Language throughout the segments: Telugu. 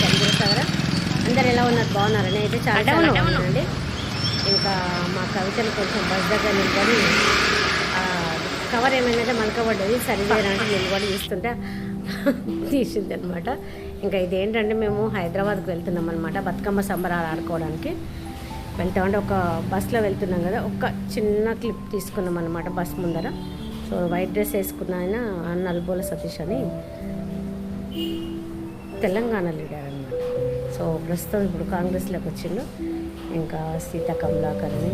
చంద్రసాగర అందరు ఎలా ఉన్నారు? బాగున్నారు? నేనైతే చాలా చాలా బాగున్నానండి. ఇంకా మా కవితను కొంచెం బస్ దగ్గర నిలబడి కవర్ ఏమైనా మలకబడ్డది సరి చేయడానికి నిలబడి చూస్తుంటే తీసింది అనమాట ఇంకా ఇదేంటంటే మేము హైదరాబాద్కి వెళ్తున్నాం అనమాట బతుకమ్మ సంబరాలు ఆడుకోవడానికి. వెళ్తామంటే ఒక బస్లో వెళ్తున్నాం కదా ఒక చిన్న క్లిప్ తీసుకున్నాం అనమాట బస్ ముందర. సో వైట్ డ్రెస్ వేసుకున్న ఆయన నల్బోల సతీష్ అని. తెలంగాణ లీడర్ సో ప్రస్తుతం ఇప్పుడు కాంగ్రెస్లోకి వచ్చిండు. ఇంకా సీత కమలాకర్ని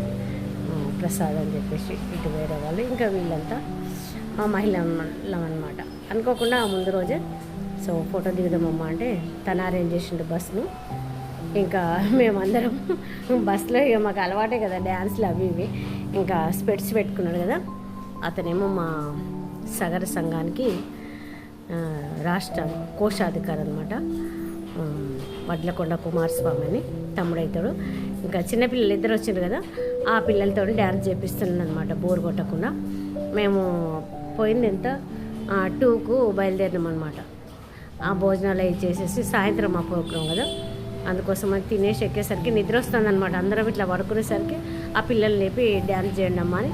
ప్రసాద్ అని చెప్పేసి ఇటు వేరే వాళ్ళు. ఇంకా వీళ్ళంతా మా మహిళ అనమాట అనుకోకుండా ముందు రోజే సో ఫోటో దిగుదామమ్మా అంటే తను అరేంజ్ చేసిండు బస్ను ఇంకా మేమందరం బస్సులో ఇక మాకు అలవాటే కదా డ్యాన్స్లు అవి ఇవి. ఇంకా స్పెట్స్ పెట్టుకున్నాడు కదా. అతనేమో మా సగర సంఘానికి రాష్ట్ర కోశాధికారి అనమాట వడ్లకొండ కుమారస్వామి అని తమ్ముడైతాడు. ఇంకా చిన్నపిల్లలు ఇద్దరు వచ్చారు కదా ఆ పిల్లలతో డ్యాన్స్ చేపిస్తున్నాడు అనమాట బోర్ కొట్టకుండా. మేము పోయింది ఎంత టూకు బయలుదేరినాం అనమాట ఆ భోజనాలు అవి చేసేసి సాయంత్రం మా ప్రోగ్రాం కదా అందుకోసం అది తినేసి ఎక్కేసరికి నిద్ర వస్తుందన్నమాట. అందరం ఇట్లా పడుకునేసరికి ఆ పిల్లలు లేపి డ్యాన్స్ చేయండి అమ్మా అని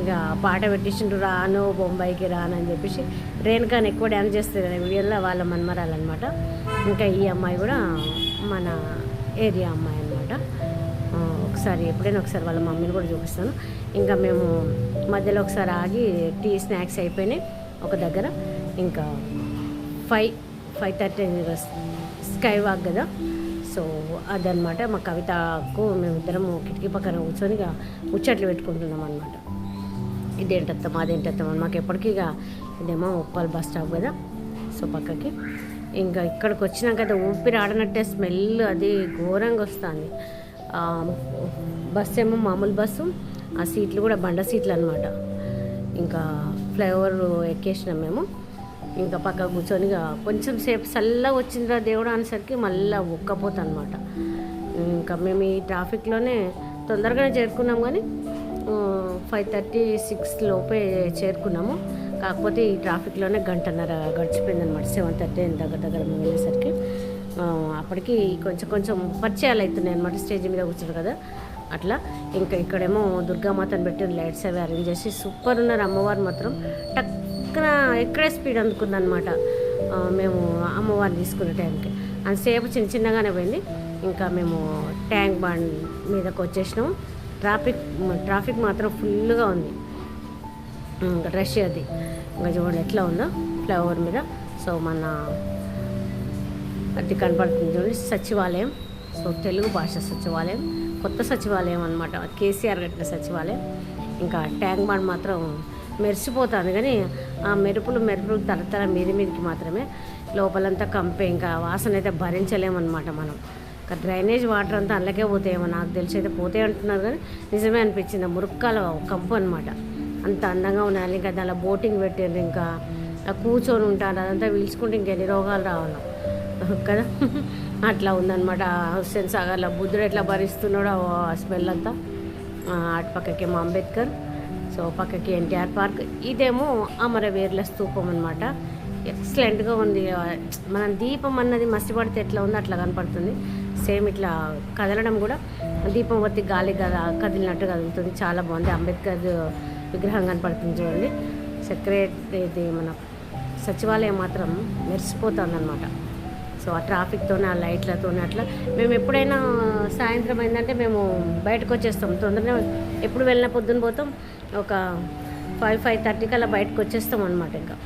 ఇక పాట పెట్టించిండ్రు రాను బొంబాయికి రాను అని చెప్పేసి. రేణుకాని ఎక్కువ డ్యాన్స్ చేస్తుంది కదా వీడియోలో వాళ్ళ మన్మరాలన్నమాట. ఇంకా ఈ అమ్మాయి కూడా మన ఏరియా అమ్మాయి అనమాట ఒకసారి ఎప్పుడైనా ఒకసారి వాళ్ళ మమ్మీని కూడా చూపిస్తాను. ఇంకా మేము మధ్యలో ఒకసారి ఆగి టీ స్నాక్స్ అయిపోయినాయి ఒక దగ్గర. ఇంకా five five thirty sky walk కదా. సో అదనమాట మా కవితకు మేమిద్దరము కిటికీ పక్కన కూర్చొని ఇక ముచ్చట్లు పెట్టుకుంటున్నాం అనమాట ఇదేంటత్తం అదేంటత్తం అని మాకు ఎప్పటికీ ఇక ఇదేమో ఉప్పల్ బస్ స్టాప్ కదా. సో పక్కకి ఇంకా ఇక్కడికి వచ్చినాక కదా ఊపిరి ఆడనట్టే స్మెల్ అది ఘోరంగా వస్తుంది. బస్సు ఏమో మామూలు బస్సు ఆ సీట్లు కూడా బండ సీట్లు అనమాట ఇంకా ఫ్లైఓవర్ ఎక్కేసినాం మేము. ఇంకా పక్క కూర్చొని కొంచెం సేపు చల్లగా వచ్చిందిరా దేవుడు అనేసరికి మళ్ళీ ఉక్కపోతా అనమాట ఇంకా మేము ఈ ట్రాఫిక్లోనే తొందరగానే చేరుకున్నాం కానీ ఫైవ్ థర్టీ సిక్స్ లోపే చేరుకున్నాము. కాకపోతే ఈ ట్రాఫిక్లోనే గంటన్నర గడిచిపోయింది అనమాట సెవెన్ థర్టీ దగ్గర దగ్గర మేము వెళ్ళేసరికి. అప్పటికి కొంచెం కొంచెం పరిచయాలు అవుతున్నాయి అనమాట స్టేజ్ మీద కూర్చుంది కదా. అట్లా ఇంకా ఇక్కడేమో దుర్గామాతను పెట్టిన లైట్స్ అవి అరేంజ్ చేసి సూపర్ ఉన్నారు అమ్మవారు మాత్రం. టక్కన ఎక్కడే స్పీడ్ అందుకుందనమాట మేము అమ్మవారిని తీసుకునే టైంకి. అంతసేపు చిన్న చిన్నగానే పోయింది. ఇంకా మేము ట్యాంక్ బండ్ మీదకి వచ్చేసినాము ట్రాఫిక్ ట్రాఫిక్ మాత్రం ఫుల్గా ఉంది. రష్ అది. ఇంకా చూడండి ఎట్లా ఉందో ఫ్లైఓవర్ మీద. సో మన అది కనపడుతుంది చూడండి సచివాలయం. సో తెలుగు భాష సచివాలయం కొత్త సచివాలయం అనమాట కేసీఆర్ కట్టిన సచివాలయం. ఇంకా ట్యాంక్ బండ్ మాత్రం మెరిసిపోతుంది కానీ ఆ మెరుపులు మెరుపులు తరతర మీది మీదకి మాత్రమే లోపలంతా కంపే. ఇంకా వాసన అయితే భరించలేమన్నమాట మనం. ఇంకా డ్రైనేజ్ వాటర్ అంతా అందులోకే పోతాయేమో. నాకు తెలిసి అయితే పోతాయి అంటున్నారు కానీ నిజమే అనిపించింది. మురుక్కాల కంపు అనమాట అంత అందంగా ఉన్నాయి ఇంకా దానిలో బోటింగ్ పెట్టారు ఇంకా. కూర్చొని ఉంటారు అదంతా పీల్చుకుంటే ఇంకెన్ని రోగాలు రావాలి. కదా? అట్లా ఉందన్నమాట. హుస్సేన్ సాగర్లో బుద్ధుడు ఎట్లా భరిస్తున్నాడో ఆ స్మెల్ అంతా. ఆ, అటు పక్కకేమో అంబేద్కర్. సో పక్కకి ఎన్టీఆర్ పార్క్. ఇదేమో అమరవీరుల స్తూపం అనమాట ఎక్సలెంట్గా ఉంది. మనం దీపం అన్నది మసిపడితే ఎట్లా ఉందో అట్లా కనపడుతుంది. సేమ్ ఇట్లా కదలడం కూడా. దీపం వత్తి గాలి కదా కదిలినట్టు కదులుతుంది. చాలా బాగుంది. అంబేద్కర్ విగ్రహం కనపడుతుంది చూడండి. సెక్రటరీ ఇది మన సచివాలయం మాత్రం మెరిసిపోతుంది అనమాట సో ఆ ట్రాఫిక్తోనే ఆ లైట్లతోనే అట్లా. మేము ఎప్పుడైనా సాయంత్రం అయిందంటే మేము బయటకు వచ్చేస్తాం. తొందరగా ఎప్పుడు వెళ్ళిన పొద్దున పోతాం. ఒక ఫైవ్ ఫైవ్ థర్టీ కల్లా బయటకు వచ్చేస్తాం అనమాట ఇంకా.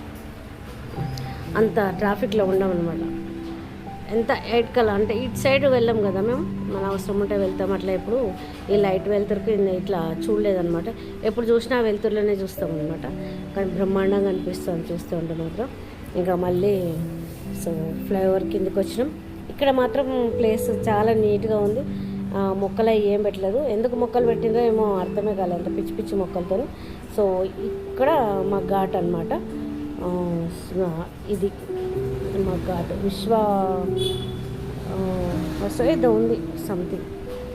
అంత ట్రాఫిక్లో ఉండం అనమాట ఎంత ఎయిట్ కల్లా అంటే ఇటు సైడ్ వెళ్ళాం కదా మేము. మన అవసరం ఉంటే వెళ్తాం. అట్లా ఎప్పుడు ఈ లైట్ వెళ్తురుకు ఇట్లా చూడలేదనమాట ఎప్పుడు చూసినా వెళ్తురులోనే చూస్తాం అనమాట కానీ బ్రహ్మాండంగా అనిపిస్తుంది చూస్తూ ఉంటే మాత్రం. ఇంకా మళ్ళీ సో ఫ్లైఓవర్ కిందకి వచ్చినాం. ఇక్కడ మాత్రం ప్లేస్ చాలా నీట్గా ఉంది. మొక్కలు అవి ఏం పెట్టలేదు. ఎందుకు మొక్కలు పెట్టిందో ఏమో అర్థమే కాలేదు. పిచ్చి పిచ్చి మొక్కలతో సో ఇక్కడ మా ఘాట్ అనమాట ఇది మా విశ్వ ఫస్ట్ ఏదో ఉంది సంథింగ్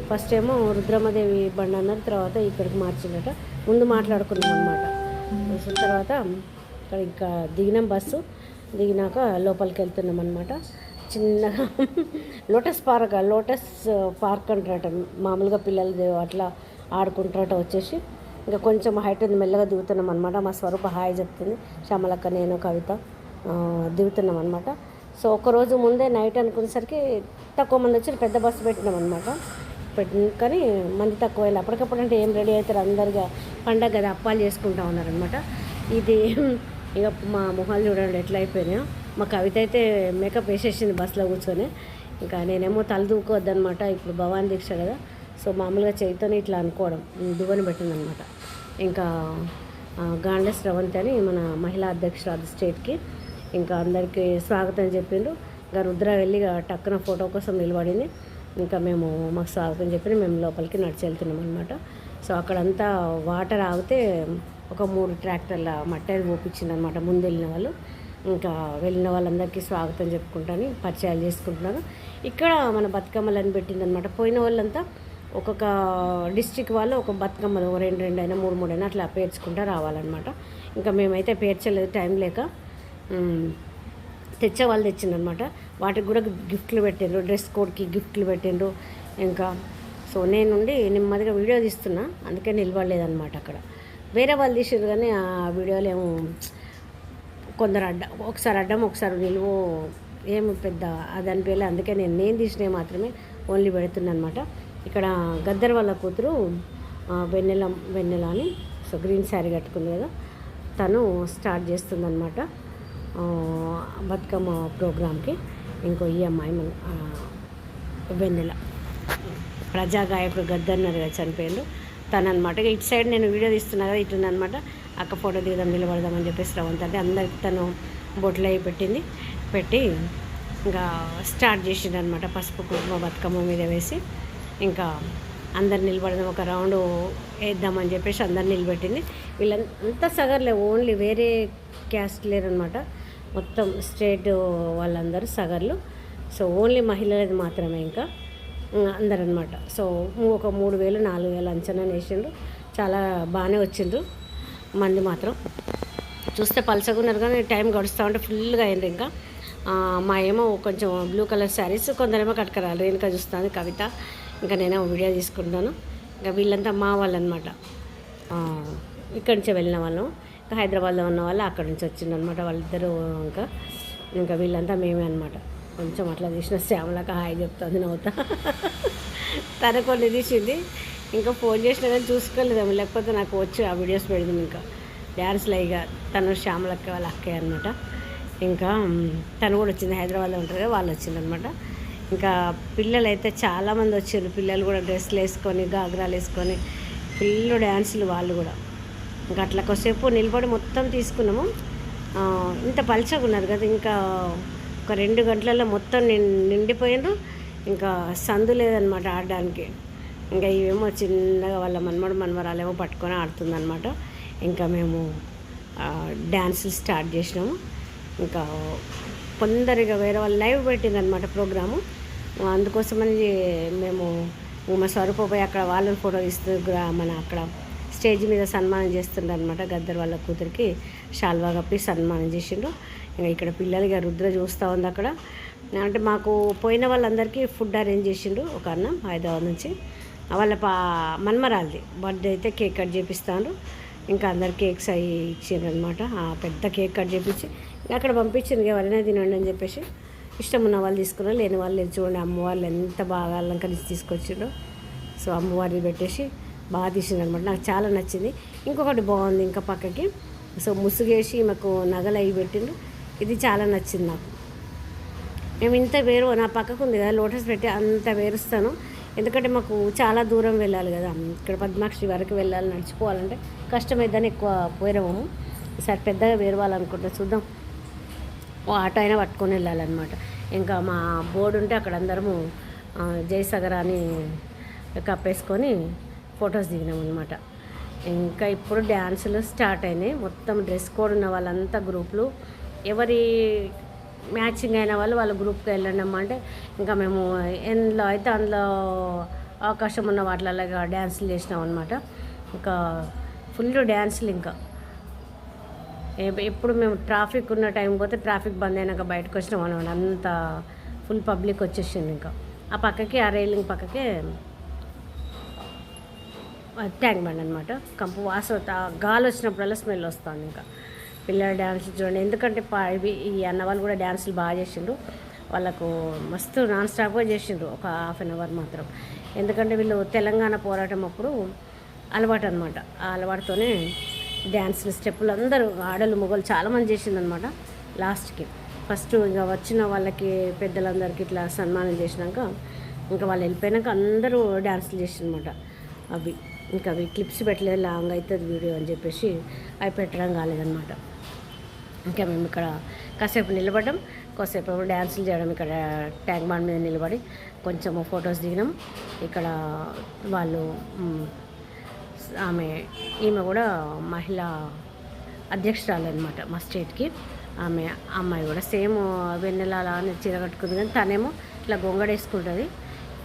ఫస్ట్ ఏమో రుద్రమదేవి బండి అన్నారు తర్వాత ఇక్కడికి మార్చిందట. ముందు మాట్లాడుకున్నాం అనమాట తర్వాత ఇక్కడ ఇంకా దిగినాం బస్సు. దిగినాక లోపలికి వెళ్తున్నాం అనమాట చిన్నగా లోటస్ పార్క్ లోటస్ పార్క్ అంటారట. మామూలుగా పిల్లలు అట్లా ఆడుకుంటారట వచ్చేసి. ఇంకా కొంచెం హైట్ ఉంది మెల్లగా దిగుతున్నాం అనమాట మా స్వరూప హాయ్ చెప్తుంది. శ్యామలక్క నేను కవిత దిగుతున్నాం అనమాట సో ఒకరోజు ముందే నైట్ అనుకునేసరికి తక్కువ మంది వచ్చి పెద్ద బస్సు పెట్టినాం అనమాట పెట్టి కానీ మంది తక్కువ వెళ్ళి అప్పటికప్పుడు అంటే ఏం రెడీ అవుతారు? అందరిగా పండగ కదా అప్పాలు చేసుకుంటా ఉన్నారనమాట ఇది ఇక మా మొహాలు చూడండి ఎట్లా అయిపోయినాయో. మా కవిత అయితే మేకప్ వేసేసింది బస్సులో కూర్చొని. ఇంకా నేనేమో తలదూకోవద్దనమాట ఇప్పుడు భవాన్ దీక్ష కదా. సో మామూలుగా చేయితోనే ఇట్లా అనుకోవడం దువ్వని పెట్టిందనమాట. ఇంకా ఆ, గాండ్ల అని మన మహిళా అధ్యక్షురాలు స్టేట్కి ఇంకా అందరికీ స్వాగతం చెప్పిండ్రు ఇంకా రుద్ర వెళ్ళి టక్కున ఫోటో కోసం నిలబడింది. ఇంకా మేము మాకు స్వాగతం చెప్పి మేము లోపలికి నడిచి వెళ్తున్నాం అనమాట సో అక్కడంతా వాటర్ ఆగితే ఒక మూడు ట్రాక్టర్ల మట్టలు పోపించింది అనమాట ముందు వెళ్ళిన వాళ్ళు. ఇంకా వెళ్ళిన వాళ్ళందరికీ స్వాగతం చెప్పుకుంటాను పరిచయాలు చేసుకుంటున్నారు ఇక్కడ మన బతుకమ్మలని పెట్టిందనమాట పోయిన వాళ్ళంతా ఒక్కొక్క డిస్టిక్ వాళ్ళు ఒక బతుకమ్మలు ఒక రెండు రెండు అయినా మూడు మూడు అయినా అట్లా పేర్చుకుంటూ రావాలన్నమాట. ఇంకా మేమైతే పేర్చలేదు టైం లేక తెచ్చే వాళ్ళు తెచ్చిందనమాట వాటికి కూడా గిఫ్ట్లు పెట్టిండ్రు డ్రెస్ కోడ్కి గిఫ్ట్లు పెట్టిండ్రు. ఇంకా సో నేనుండి నెమ్మదిగా వీడియో తీస్తున్నా అందుకే నిలబడలేదన్నమాట అక్కడ. వేరే వాళ్ళు తీసారు కానీ ఆ వీడియోలు ఏమో కొందరు అడ్డ ఒకసారి అడ్డం ఒకసారి నిలువు ఏమి పెద్ద అది అనిపించలే. అందుకే నేను నేను తీసినవి మాత్రమే ఓన్లీ పెడుతున్నా అనమాట ఇక్కడ గద్దర్ వాళ్ళ కూతురు వెన్నెల వెన్నెల అని సో గ్రీన్ శారీ కట్టుకుంది కదా. తను స్టార్ట్ చేస్తుందనమాట బతుకమ్మ ప్రోగ్రామ్కి. ఇంకో ఈ అమ్మాయి వెన్నెల. ప్రజాగాయకుడు గద్దన్నారు కదా చనిపోయిండు. తను అనమాట ఇటు సైడ్ నేను వీడియో తీస్తున్నా కదా ఇటు అనమాట అక్క ఫోటో దిగుదాం నిలబడదామని చెప్పేసి రవంత్ అంటే అందరికి తను బొట్లు అయి పెట్టింది. పెట్టి ఇంకా స్టార్ట్ చేసిండు అనమాట పసుపు కుటుంబ బతుకమ్మ మీద వేసి. ఇంకా అందరు నిలబడదాం ఒక రౌండ్ వేద్దామని చెప్పేసి అందరు నిలబెట్టింది. వీళ్ళంతా సగర్లే ఓన్లీ వేరే క్యాస్ట్ లేరనమాట. మొత్తం స్టేట్ వాళ్ళందరూ సగర్లు. సో ఓన్లీ మహిళలది మాత్రమే ఇంకా. అందరనమాట. సో ఒక మూడు వేలు నాలుగు వేలు అంచనా వేసిండ్రు. చాలా బాగానే వచ్చిండ్రు. మంది మాత్రం. చూస్తే పలసగున్నారు కానీ టైం గడుస్తూ ఉంటే ఫుల్గా అయింది ఇంకా. మా ఏమో కొంచెం బ్లూ కలర్ శారీస్ కొందరేమో కట్టుకురాలి. రేణుక చూస్తాను కవిత. ఇంకా నేను వీడియో తీసుకుంటాను. ఇంకా వీళ్ళంతా మా వాళ్ళు అనమాట ఇక్కడి నుంచే వెళ్ళిన వాళ్ళం. ఇంకా హైదరాబాద్లో ఉన్న వాళ్ళు అక్కడి నుంచి వచ్చిందనమాట వాళ్ళిద్దరూ ఇంకా. ఇంకా వీళ్ళంతా మేమే అనమాట. కొంచెం అట్లా తీసిన శ్యామలక హాయ్ చెప్తుంది నవ్వుతా. తన కొన్ని తీసింది. ఇంకా ఫోన్ చేసినా కానీ చూసుకోలేదేమో లేకపోతే నాకు వచ్చి ఆ వీడియోస్ పెడదాం ఇంకా. డ్యాన్స్లో ఇక తను శ్యామలక్క వాళ్ళ అక్కయ్య అనమాట. ఇంకా తను కూడా వచ్చింది. హైదరాబాద్లో ఉంటారు కదా వాళ్ళు వచ్చిందనమాట ఇంకా పిల్లలైతే చాలామంది వచ్చారు. పిల్లలు కూడా డ్రెస్సులు వేసుకొని గాగ్రాలు వేసుకొని ఫుల్ డ్యాన్సులు వాళ్ళు కూడా. ఇంకా అట్లా కొసేపు నిలబడి మొత్తం తీసుకున్నాము. ఇంత పలచగా ఉన్నారు కదా ఇంకా ఒక రెండు గంటలలో మొత్తం నిండిపోయిండ్రు. ఇంకా సందు లేదనమాట ఆడడానికి. ఇంకా ఇవేమో చిన్నగా వాళ్ళ మనమడు మనమరాలేమో పట్టుకొని ఆడుతుందనమాట ఇంకా మేము డ్యాన్సులు స్టార్ట్ చేసినాము. ఇంకా కొందరిగా వేరే వాళ్ళు లైవ్ పెట్టిందనమాట ప్రోగ్రాము. అందుకోసమని మేము మా స్వరూపపై అక్కడ వాళ్ళని ఫోటో తీస్తూ మన అక్కడ స్టేజ్ మీద సన్మానం చేస్తుండనమాట గద్దర్ వాళ్ళ కూతురికి. షాల్వా కప్పి సన్మానం చేసిండు ఇంకా ఇక్కడ పిల్లలుగా రుద్ర చూస్తూ ఉంది అక్కడ. అంటే మాకు పోయిన వాళ్ళందరికీ ఫుడ్ అరేంజ్ చేసిండు ఒక అన్న హైదరాబాద్ నుంచి. వాళ్ళ పా మన్మరాలది బర్త్డే అయితే కేక్ కట్ చేపిస్తాను ఇంకా అందరు కేక్స్ అవి ఇచ్చిండ్రు అనమాట పెద్ద కేక్ కట్ చేపించి అక్కడ పంపించింది ఎవరైనా తినండి అని చెప్పేసి. ఇష్టం ఉన్న వాళ్ళు తీసుకున్నారు లేని వాళ్ళు చూడండి అమ్మవాళ్ళు ఎంత బాగా అలంకరించి తీసుకొచ్చిండ్రో సో అమ్మవారిని పెట్టేసి బాగా తీసింది అనమాట నాకు చాలా నచ్చింది. ఇంకొకటి బాగుంది ఇంకా పక్కకి. సో ముసుగేసి మాకు నగలు అవి పెట్టిండు. ఇది చాలా నచ్చింది నాకు. మేము ఇంత వేరు నా పక్కకు ఉంది కదా లోటస్ పెట్టి అంత వేరుస్తాను. ఎందుకంటే మాకు చాలా దూరం వెళ్ళాలి కదా. ఇక్కడ పద్మాక్షి వరకు వెళ్ళాలి నడిచిపోవాలంటే కష్టమైద్దని ఎక్కువ పోయినాము. ఈసారి పెద్దగా వేరవాలనుకుంటా చూద్దాం. ఆటో అయినా పట్టుకొని వెళ్ళాలన్నమాట. ఇంకా మా బోర్డు ఉంటే అక్కడ అందరము ఆ, జయసాగర్ అని కప్పేసుకొని ఫొటోస్ దిగినాం అనమాట ఇంకా ఇప్పుడు డ్యాన్సులు స్టార్ట్ అయినాయి. మొత్తం డ్రెస్ కోడ్ ఉన్న వాళ్ళంతా గ్రూపులు. ఎవరి మ్యాచింగ్ అయిన వాళ్ళు వాళ్ళ గ్రూప్కి వెళ్ళండి అంటే ఇంకా మేము ఎందులో అయితే అందులో అవకాశం ఉన్న వాటిలలో డ్యాన్సులు చేసినాం అనమాట ఇంకా ఫుల్ డ్యాన్సులు ఇంకా. ఎప్పుడు మేము ట్రాఫిక్ ఉన్న టైం పోతే ట్రాఫిక్ బంద్ అయినాక బయటకు వచ్చినాం అనమాట. అంత ఫుల్ పబ్లిక్ వచ్చేసింది ఇంకా. ఆ పక్కకి ఆ రైలింగ్ పక్కకే ట్యాంక్ బండ్ అనమాట కంపు వాసన గాలి వచ్చినప్పుడల్లా స్మెల్ వస్తుంది ఇంకా. పిల్లల డ్యాన్స్ చూడండి. ఎందుకంటే పా- ఇవి ఈ అన్న వాళ్ళు కూడా డ్యాన్సులు బాగా చేసిండ్రు. వాళ్ళకు మస్తు నాన్ స్టాప్గా చేసిండ్రు ఒక హాఫ్ అన్ అవర్ మాత్రం. ఎందుకంటే వీళ్ళు తెలంగాణ పోరాటం అప్పుడు అలవాటు అనమాట ఆ అలవాటుతోనే డ్యాన్స్లు స్టెప్పులు అందరూ ఆడలు మొగలు చాలామంది చేసిందనమాట లాస్ట్కి ఫస్ట్ ఇంకా వచ్చిన వాళ్ళకి పెద్దలందరికీ ఇట్లా సన్మానం చేసినాక ఇంకా వాళ్ళు వెళ్ళిపోయినాక అందరూ డ్యాన్సులు చేసిందనమాట అవి. ఇంకా అవి క్లిప్స్ పెట్టలేదు లాంగ్ అవుతుంది వీడియో అని చెప్పేసి అవి పెట్టడం కాలేదన్నమాట. ఇంకా మేము ఇక్కడ కాసేపు నిలబడ్డం. కాసేపు డ్యాన్సులు చేయడం ఇక్కడ ట్యాంక్ బాండ్ మీద నిలబడి కొంచెం ఫొటోస్ దిగినాం. ఇక్కడ వాళ్ళు ఆమె ఈమె కూడా మహిళా అధ్యక్షురాలు అనమాట మా స్టేట్కి. ఆమె అమ్మాయి కూడా సేమ్ వెన్నెల అని చీర కట్టుకుంది కానీ తనేమో ఇట్లా గొంగడ వేసుకుంటుంది.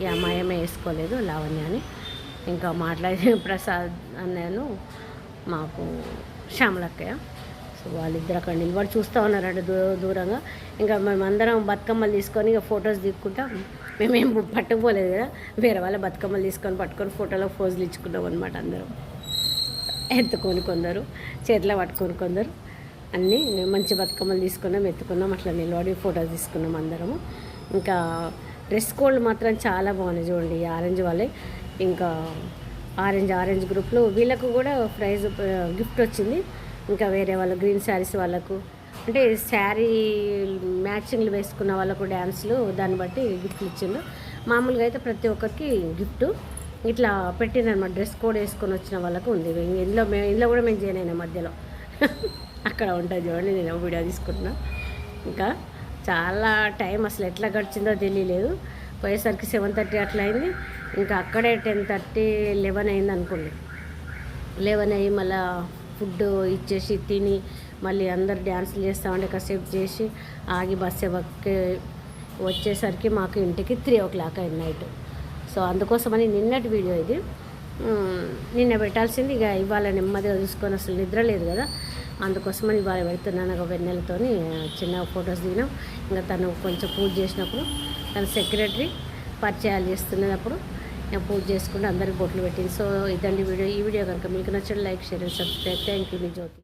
ఈ అమ్మాయి ఏమీ వేసుకోలేదు లావణ్య అని. ఇంకా మాట్లాడే ప్రసాద్ అన్నాను మాకు శ్యామలక్కయ్య. సో వాళ్ళిద్దరు అక్కడ నిలబడి చూస్తూ ఉన్నారంట దూ దూరంగా. ఇంకా మేమందరం బతుకమ్మలు తీసుకొని ఇక ఫొటోస్ దిక్కుంటాం మేమేం పట్టుకుపోలేదు కదా. వేరే వాళ్ళ బతుకమ్మలు తీసుకొని పట్టుకొని ఫోటోలో ఫోజులు ఇచ్చుకున్నాం అనమాట అందరం. ఎత్తుకొని కొందరు చేతిలో పట్టుకొని కొందరు. అన్నీ మంచి బతుకమ్మలు తీసుకున్నాం ఎత్తుకున్నాం అట్లా నిలబడి ఫోటోస్ తీసుకున్నాం అందరము. ఇంకా డ్రెస్ కోడ్ మాత్రం చాలా బాగున్నాయి చూడండి ఈ ఆరెంజ్ వాళ్ళే ఇంకా ఆరెంజ్ ఆరెంజ్ గ్రూప్లో వీళ్ళకు కూడా ప్రైజ్ గిఫ్ట్ వచ్చింది. ఇంకా వేరే వాళ్ళ గ్రీన్ శారీస్ వాళ్ళకు అంటే శారీ మ్యాచింగ్లు వేసుకున్న వాళ్ళకు డ్యాన్స్లు దాన్ని బట్టి గిఫ్ట్లు ఇచ్చిండు మామూలుగా అయితే ప్రతి ఒక్కరికి గిఫ్ట్. ఇట్లా పెట్టిందనమాట డ్రెస్ కోడ్ వేసుకొని వచ్చిన వాళ్ళకు ఉంది. ఇందులో మేము ఇందులో కూడా మేము చేయనైనా అయినా మధ్యలో. అక్కడ ఉంటుంది చూడండి నేను వీడియో తీసుకుంటున్నా. ఇంకా చాలా టైం అసలు ఎట్లా గడిచిందో తెలియలేదు. పోయేసరికి సెవెన్ థర్టీ అట్లా అయింది. ఇంకా అక్కడే టెన్ థర్టీ లెవెన్ అయింది అనుకోండి లెవెన్ అయ్యి మళ్ళీ ఫుడ్ ఇచ్చేసి తిని మళ్ళీ అందరు డ్యాన్సులు చేస్తామంటే కాసేపు చేసి ఆగి బస్సు ఎక్కి వచ్చేసరికి మాకు ఇంటికి త్రీ ఓ క్లాక్ అయింది నైట్. సో అందుకోసమని నిన్నటి వీడియో ఇది. నిన్న పెట్టాల్సింది ఇక ఇవాళ నెమ్మదిగా చూసుకొని అసలు నిద్ర లేదు కదా. అందుకోసమని ఇవాళ పెడుతున్నాను ఒక వెన్నెలతోని చిన్న ఫొటోస్ దిగినాం. ఇంకా తను కొంచెం పూజ చేసినప్పుడు తన సెక్రటరీ పరిచయాలు చేస్తున్నప్పుడు నేను పూజ చేసుకుంటూ అందరికి బొట్లు పెట్టింది. సో ఇదండి వీడియో. ఈ వీడియో కనుక మీకు నచ్చిన like share and subscribe. Thank you me Jyothi.